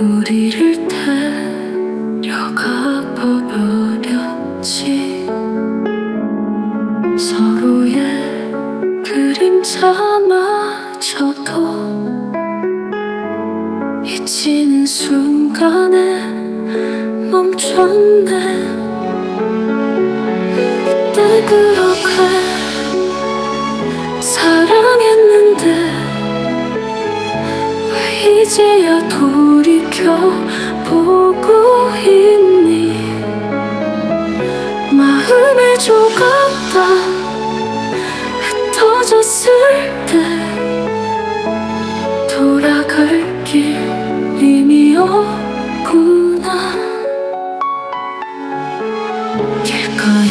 우리를 데려가 버렸지. 서로의 그림자마저도 잊히는 순간에 멈췄네. 그때 그렇게 사랑했는데 왜 이제야 돌 이켜 보고 있니? 마음의 조각 다 흩어졌을 때 돌아갈 길 이미 없구나. 길가에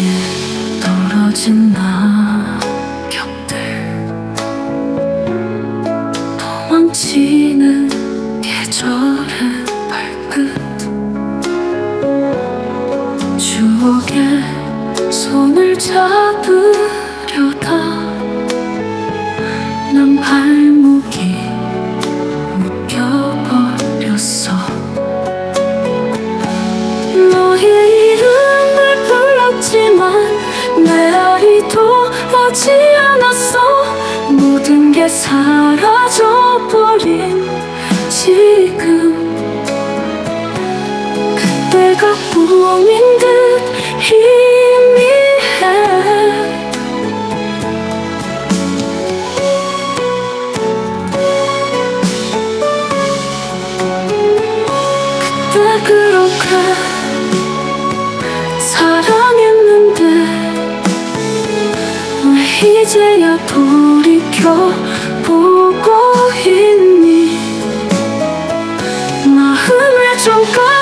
떨어진 낙 잡으려다 난 발목이 묶여버렸어. 너의 이름을 불렀지만 내 아이도 오지 않았어. 모든 게 사라져버린 지금. 그때가 꿈인 듯 사랑했는데 왜 이제야 돌이켜 보고 있니? 마음을 좀갖